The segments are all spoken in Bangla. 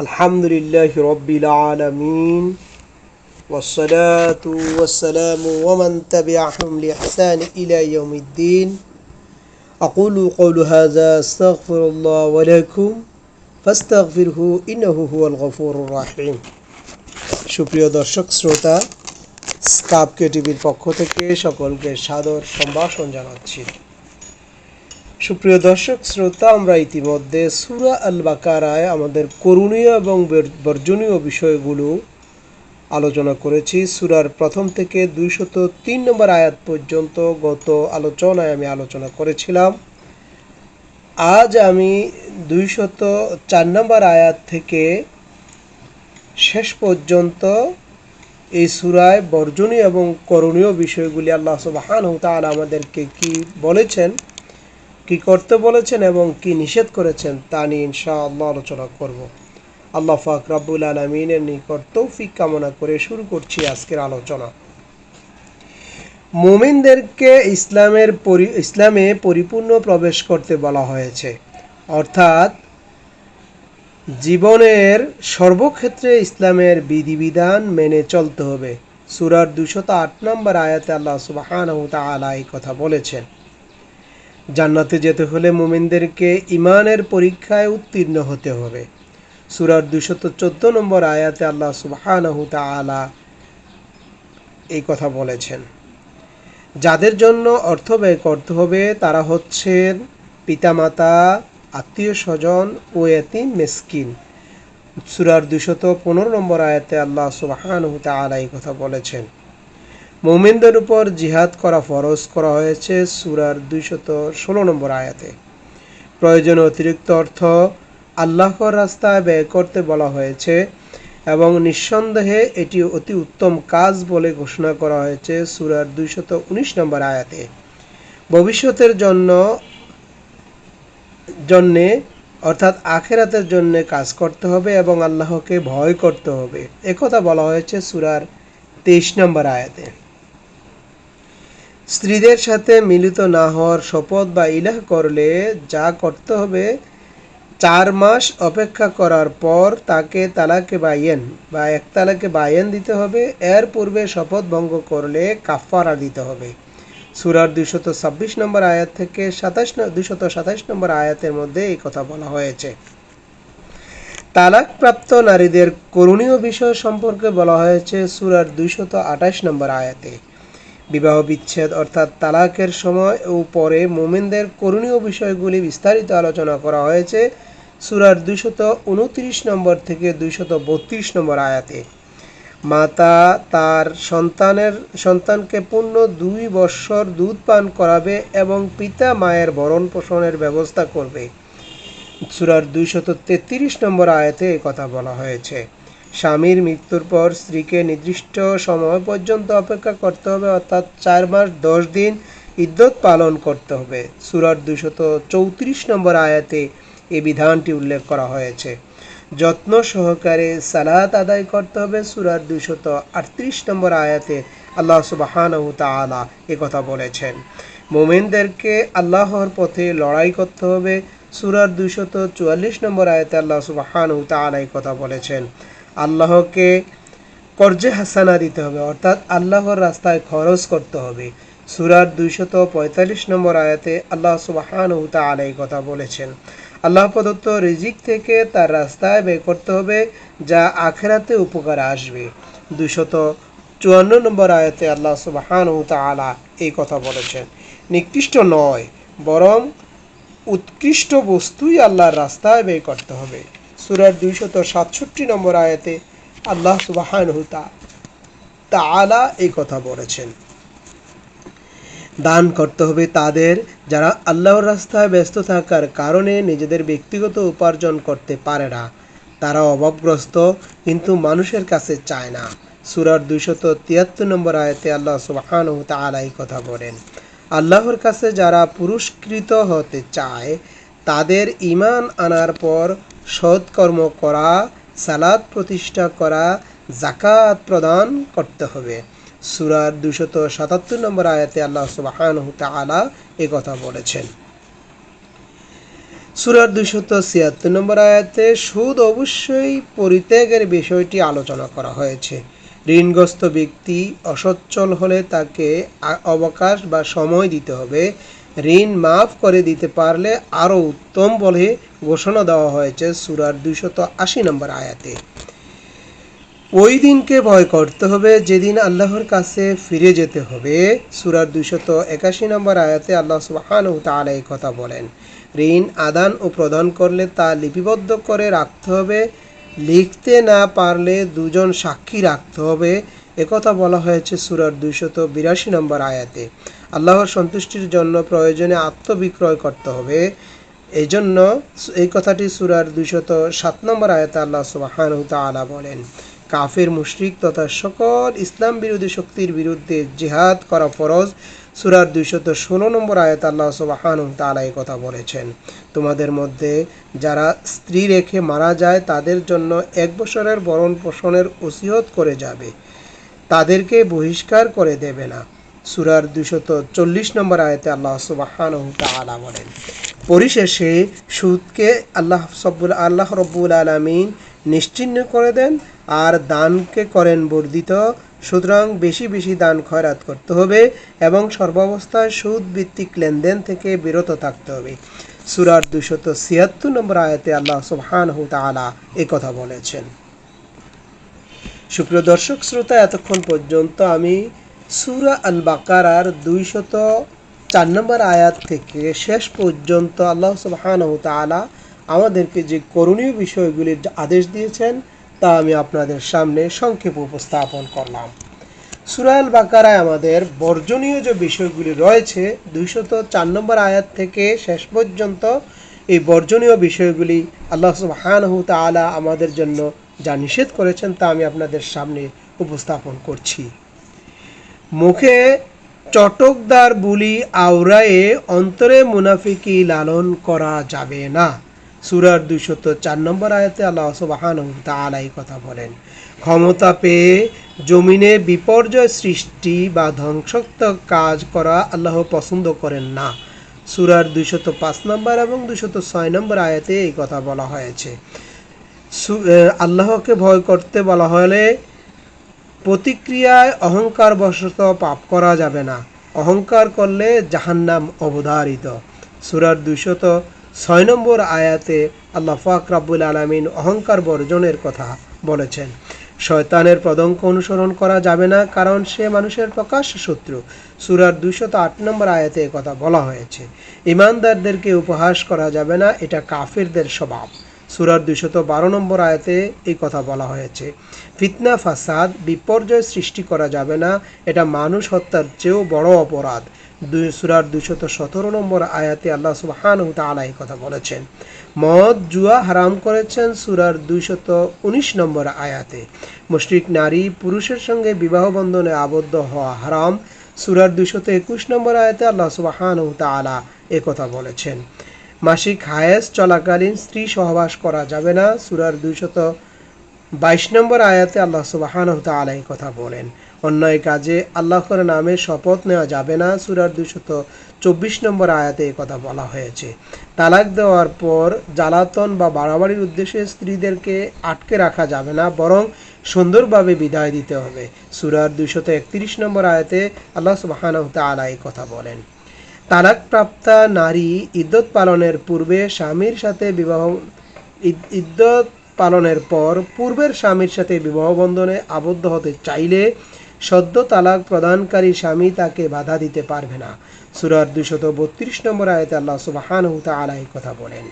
الحمد لله رب العالمين والصلاة والسلام ومن تبعهم لإحسان إلى يوم الدين أقول قول هذا أستغفر الله ولكم فاستغفره إنه هو الغفور الرحيم সুপ্রিয় দর্শক শ্রোতা স্কাপকে টিভির পক্ষ থেকে সকলকে সাদর সম্ভাষণ জানাচ্ছি সুপ্রিয় দর্শক, শ্রোতা, আমরা ইতিমধ্যে সুরা আল বাকারায় আমাদের করণীয় এবং বর- বর্জনীয় বিষয়গুলো আলোচনা করেছি। সুরার প্রথম থেকে দুইশত তিন নম্বর আয়াত পর্যন্ত গত আলোচনায় আমি আলোচনা করেছিলাম। আজ আমি দুইশত চার নম্বর আয়াত থেকে শেষ পর্যন্ত এই সুরায় বর্জনীয় এবং করণীয় বিষয়গুলি আল্লাহ সুবহানাহু ওয়া তাআলা আমাদেরকে কি বলেছেন কি করতে বলেছেন এবং কি নিষেধ করেছেন তা নিয়ে ইনশাআল্লাহ আলোচনা করব। আল্লাহ পাক রাব্বুল আলামিনের নিকট তৌফিক কামনা করে শুরু করছি আজকের আলোচনা। মুমিনদেরকে ইসলামের পরি, ইসলামে পরিপূর্ণ প্রবেশ করতে বলা হয়েছে। অর্থাৎ জীবনের সর্বক্ষেত্রে ইসলামের বিধিবিধান মেনে চলতে হবে। সুরার দুশত আট নম্বর আয়াতে আল্লাহ এই কথা বলেছেন। জান্নাতে যেতে হলে মুমিনদেরকে ইমানের পরীক্ষায় উত্তীর্ণ হতে হবে। সুরার দুশত চোদ্দ নম্বর আয়াতে আল্লাহ সুবহানাহু এই কথা বলেছেন, যাদের জন্য অর্থ ব্যয় করতে হবে, তারা হচ্ছেন পিতামাতা আত্মীয় স্বজন ও এতিম মেসকিন। সুরার দুশত পনেরো নম্বর আয়াতে আল্লাহ সুবহানাহু তাআলা এই কথা বলেছেন মোমেনদের উপর জিহাদ করা ফরজ করা হয়েছে সুরার দুইশত ষোলো নম্বর আয়াতে। প্রয়োজনে অতিরিক্ত অর্থ আল্লাহর রাস্তায় ব্যয় করতে বলা হয়েছে এবং নিঃসন্দেহে এটি অতি উত্তম কাজ বলে ঘোষণা করা হয়েছে সুরার দুইশত উনিশ নম্বর আয়াতে। ভবিষ্যতের জন্য, জন্যে, অর্থাৎ আখেরাতের জন্য কাজ করতে হবে এবং আল্লাহকে ভয় করতে হবে। একথা বলা হয়েছে সুরার তেইশ নম্বর আয়াতে। স্ত্রীদের সাথে মিলিত না হওয়ার শপথ বা ইলাহ করলে যা করতে হবে, চার মাস অপেক্ষা করার পর তাকে তালাকে বাইয়েন বা এক তালাকে বাইয়েন দিতে হবে। এর পূর্বে শপথ ভঙ্গ করলে কাফারা দিতে হবে। সুরার দুইশত ছাব্বিশ নম্বর আয়াত থেকে সাতাশ দুইশত সাতাশ নম্বর আয়াতের মধ্যে এই কথা বলা হয়েছে। তালাকপ্রাপ্ত নারীদের করণীয় বিষয় সম্পর্কে বলা হয়েছে সুরার দুইশত আঠাশ নম্বর আয়াতে। বিবাহ বিচ্ছেদ অর্থাৎ তালাকের সময় ও পরে মোমেনদের করণীয় বিষয়গুলি বিস্তারিত আলোচনা করা হয়েছে সুরার দুইশত উনত্রিশ নম্বর থেকে দুইশত বত্রিশ নম্বর আয়াতে। মাতা তার সন্তানের, সন্তানকে পূর্ণ দুই বৎসর দুধ পান করাবে এবং পিতা মায়ের ভরণ পোষণের ব্যবস্থা করবে। সুরার দুইশত তেত্রিশ নম্বর আয়াতে কথা বলা হয়েছে। স্বামীর মৃত্যুর পর স্ত্রীকে নির্দিষ্ট সময় পর্যন্ত অপেক্ষা করতে হবে, অর্থাৎ চার মাস, দশ দিন ইদ্যত পালন করতে হবে। সুরার দুশত চৌত্রিশ নম্বর আয়াতে এই বিধানটি উল্লেখ করা হয়েছে। যত্ন সহকারে সালাত আদায় করতে হবে, সুরার দুশত আটত্রিশ নম্বর আয়াতে আল্লাহ সুবাহানহু তাআলা এ কথা বলেছেন। মোমেনদেরকে আল্লাহর পথে লড়াই করতে হবে, সুরার দুশত চুয়াল্লিশ নম্বর আয়াতে আল্লাহ সুবাহানহু তাআলা কথা বলেছেন। আল্লাহকে কর্জে হাসানা দিতে হবে, অর্থাৎ আল্লাহর রাস্তায় খরচ করতে হবে। সুরার দুইশত পঁয়তাল্লিশ নম্বর আয়াতে আল্লাহ সুবাহান তাআলা এই কথা বলেছেন। আল্লাহ প্রদত্ত রিজিক থেকে তার রাস্তায় ব্যয় করতে হবে, যা আখেরাতে উপকার আসবে। দুশত চুয়ান্ন নম্বর আয়াতে আল্লাহ সুবাহান তাআলা এই কথা বলেছেন। নিকৃষ্ট নয়, বরং উৎকৃষ্ট বস্তুই আল্লাহর রাস্তায় ব্যয় করতে হবে। সুরার দুইশত সাতষট্টি নম্বর আয়াতে আল্লাহ সুবাহানহু তাআলা এই কথা বলেছেন। দান করতে হবে তাদের যারা আল্লাহর রাস্তায় ব্যস্ত থাকার কারণে নিজেদের ব্যক্তিগত উপার্জন করতে পারে না। তারা অভাবগ্রস্ত, কিন্তু মানুষের কাছে চায় না। সুরার দুইশত তিয়াত্তর নম্বর আয়তে আল্লাহ সুবহানাহু তাআলা এই কথা বলেন, আল্লাহর কাছে যারা পুরস্কৃত হতে চায়, তাদের ইমান আনার পর সৎকর্ম করা, সালাত প্রতিষ্ঠা করা জাকাত প্রদান করতে হবে। সুরার দুশত সাতাত্তর নম্বর আয়াতে আল্লাহ সুবহানাহু তাআলা এ কথা বলেছেন। সুরার দুইশত ছিয়াত্তর নম্বর আয়াতে সুদ অবশ্যই পরিত্যাগের বিষয়টি আলোচনা করা হয়েছে। ঋণগ্রস্ত ব্যক্তি অসচ্ছল হলে তাকে অবকাশ বা সময় দিতে হবে। ঋণ মাফ করে দিতে পারলে আরও উত্তম বলে ঘোষণা দেওয়া হয়েছে সুরার দুইশত আশি নম্বর আয়াতে। ওই দিনকে ভয় করতে হবে, যেদিন আল্লাহর কাছে ফিরে যেতে হবে। সুরার দুইশত একাশি নম্বর আয়াতে আল্লাহ সুবহান তাআলা এই কথা বলেন, ঋণ আদান ও প্রদান করলে তা লিপিবদ্ধ করে রাখতে হবে, লিখতে না পারলে দুজন সাক্ষী রাখতে হবে। একথা বলা হয়েছে সুরার দুইশত বিরাশি নম্বর আয়াতে। আল্লাহর সন্তুষ্টির জন্য প্রয়োজনে আত্মবিক্রয় করতে হবে। এই জন্য এই কথাটি সুরার দুইশত সাত নম্বর আয়াতে আল্লাহ সুবাহান তাআলা বলেন, কাফের, মুশরিক তথা সকল ইসলাম বিরোধী শক্তির বিরুদ্ধে জিহাদ করা ফরজ। সুরার দুইশত ষোলো নম্বর আয়াত আল্লাহ সুবাহান তাআলা এই কথা বলেছেন, তোমাদের মধ্যে যারা স্ত্রী রেখে মারা যায় তাদের জন্য এক বছরের বরণ পোষণের ওসিয়ত করে যাবে। তাদেরকে বহিষ্কার করে দেবে না। সুরার দুশত চল্লিশ নম্বর আয়তে আল্লাহ সুবাহান তাআলা বলেন, পরিশেষে সুদকে আল্লাহ সব্বুল আল্লাহ রব্বুল আলমিন নিশ্চিহ্ন করে দেন আর দানকে করেন বর্ধিত। সুতরাং বেশি বেশি দান খয়রাত করতে হবে এবং সর্বাবস্থায় সুদ ভিত্তিক লেনদেন থেকে বিরত থাকতে হবে। সুরার দুশত ছিয়াত্তর নম্বর আয়াতে আল্লাহ সুবহান তাআলা এ কথা বলেছেন। সুপ্রিয় দর্শক, শ্রোতা, এতক্ষণ পর্যন্ত আমি সুরা আল বাকারার দুইশত চার নম্বর আয়াত থেকে শেষ পর্যন্ত আল্লাহ সুবহান তাআলা আমাদেরকে যে করণীয় বিষয়গুলির আদেশ দিয়েছেন, তা আমি আপনাদের সামনে সংক্ষেপ উপস্থাপন করলাম। সুরাল বাকারায় আমাদের বর্জনীয় যে বিষয়গুলি রয়েছে, দুইশত চার নম্বর আয়াত থেকে শেষ পর্যন্ত এই বর্জনীয় বিষয়গুলি আল্লাহ সুবহানাহু তাআলা আমাদের জন্য যা নিষেধ করেছেন, তা আমি আপনাদের সামনে উপস্থাপন করছি। মুখে চটকদার বুলি আওরায়ে অন্তরে মুনাফিকি লালন করা যাবে না। সুরার দুইশত চার নম্বর আয়তে আল্লাহ সুবহানাহু তাআলা এই কথা বলেন। ক্ষমতা পেয়ে জমিনে বিপর্যয় সৃষ্টি বা ধ্বংসাত্মক কাজ করা আল্লাহ পছন্দ করেন না। সুরার দুইশত পাঁচ নম্বর এবং দুইশত ছয় নম্বর আয়াতে এই কথা বলা হয়েছে। আল্লাহকে ভয় করতে বলা হলে প্রতিক্রিয়ায় অহংকার বশত পাপ করা যাবে না। অহংকার করলে জাহান্নাম অবধারিত। সুরার দুইশত ছয় নম্বর আয়াতে আল্লাহ ফাক রাব্বুল আলমিন অহংকার বর্জনের কথা বলেছেন। শয়তানের পদঙ্ক অনুসরণ করা যাবে না কারণ সে মানুষের প্রকাশ্য শত্রু। সুরার দুইশত আট নম্বর আয়াতে কথা বলা হয়েছে। ইমানদারদেরকে উপহাস করা যাবে না, এটা কাফিরদের স্বভাব। সুরার দুইশত বারো নম্বর আয়াতে এই কথা বলা হয়েছে। ফিতনা, ফাসাদ, বিপর্যয় সৃষ্টি করা যাবে না, এটা মানুষ হত্যার চেয়েও বড় অপরাধ। দুই সুরার দুইশত সতেরো নম্বর আয়াতে আল্লাহ সুবহান তাআলা এই কথা বলেছেন। মদ, জুয়া হারাম করেছেন সুরার দুইশত উনিশ নম্বর আয়াতে। মুশরিক নারী, পুরুষের সঙ্গে বিবাহ বন্ধনে আবদ্ধ হওয়া হারাম। সুরার দুইশত একুশ নম্বর আয়াতে আল্লাহ সুবহান তাআলা এ কথা বলেছেন। মাসিক হায়েস চলাকালীন স্ত্রী সহবাস করা যাবে না। সুরার দুইশত বাইশ নম্বর আয়াতে আল্লাহ সুবাহান তাআলা এই কথা বলেন। অন্যায় কাজে আল্লাহর নামে শপথ নেওয়া যাবে না। সুরার দুশত চব্বিশ নম্বর আয়াতে এই কথা বলা হয়েছে। তালাক দেওয়ার পর জ্বালাতন বা বাড়াবাড়ির উদ্দেশ্যে স্ত্রীদেরকে আটকে রাখা যাবে না, বরং সুন্দরভাবে বিদায় দিতে হবে। সুরার দুশত একত্রিশ নম্বর আয়াতে আল্লাহ সুবাহান তাআলা এই কথা বলেন। তালাকপ্রাপ্তা নারী ইদ্যত পালনের পূর্বে স্বামীর সাথে বিবাহ ইদ- ইদ্যত পালনের পর পূর্বের স্বামীর সাথে বিবাহ বন্ধনে আবদ্ধ হতে চাইলে সদ্য তালাক প্রদানকারী স্বামী তাকে বাধা দিতে পারবে না। সুরার দুশত বত্রিশ নম্বর আয়তে আল্লাহ সুবাহান তাআলা এই কথা বলেন।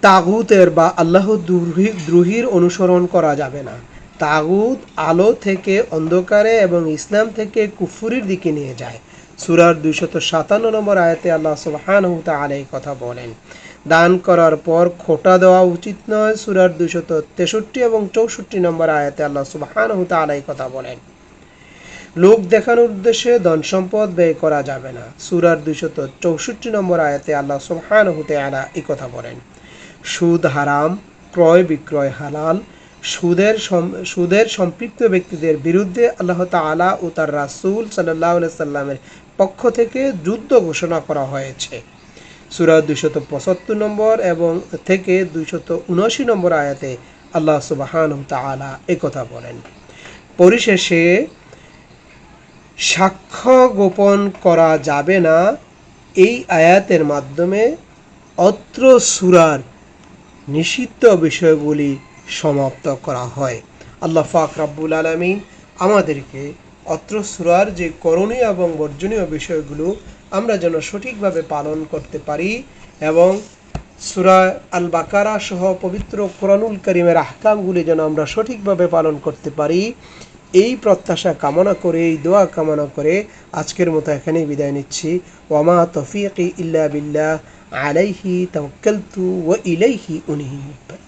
তাগুতের বা আল্লাহ দ্রোহী- দ্রোহীর অনুসরণ করা যাবে না। তাগুত আলো থেকে অন্ধকারে এবং ইসলাম থেকে কুফুরির দিকে নিয়ে যায়। সুরার দুইশত সাতান্ন নম্বর আয়াতে আল্লাহ সুবহান এই কথা বলেন। দান করার পর খোটা দেওয়া উচিত নয়, সুরার দুইশত তেষট্টি এবং চৌষট্টি নম্বর আয়াতে আল্লাহ সুবহান এই কথা বলেন। লোক দেখানোর উদ্দেশ্যে ধন সম্পদ ব্যয় করা যাবে না। সুরার দুইশত চৌষট্টি নম্বর আয়াতে আল্লাহ সুবহান আলা এই কথা বলেন। সুদ হারাম, ক্রয় বিক্রয় হালাল সুদের সুদের সম্পৃক্ত ব্যক্তিদের বিরুদ্ধে আল্লাহ তাআলা ও তার রাসূল সাল্লাল্লাহু সাল্লামের পক্ষ থেকে যুদ্ধ ঘোষণা করা হয়েছে। সুরা দুইশত পঁচাত্তর নম্বর এবং থেকে দুইশত উনআশি নম্বর আয়াতে আল্লাহ সুবাহান তালা একথা বলেন। পরিশেষে, সাক্ষ্য গোপন করা যাবে না এই আয়াতের মাধ্যমে অত্র সুরার নিষিদ্ধ বিষয়গুলি সমাপ্ত করা হয়। আল্লাহ ফাক রাব্বুল আলমিন আমাদেরকে অত্র সুরার যে করণীয় এবং বর্জনীয় বিষয়গুলো আমরা যেন সঠিকভাবে পালন করতে পারি এবং সুরা আল বাকারা সহ পবিত্র কোরআনুল করিমের আহকামগুলি যেন আমরা সঠিকভাবে পালন করতে পারি। এই প্রত্যাশা কামনা করে, এই দোয়া কামনা করে আজকের মতো এখানেই বিদায় নিচ্ছি। ওয়ামা তফিক ইল্লা বিল্লাহ, আলাইহি তাওয়াক্কালতু ওয়া ইলাইহি উনিব।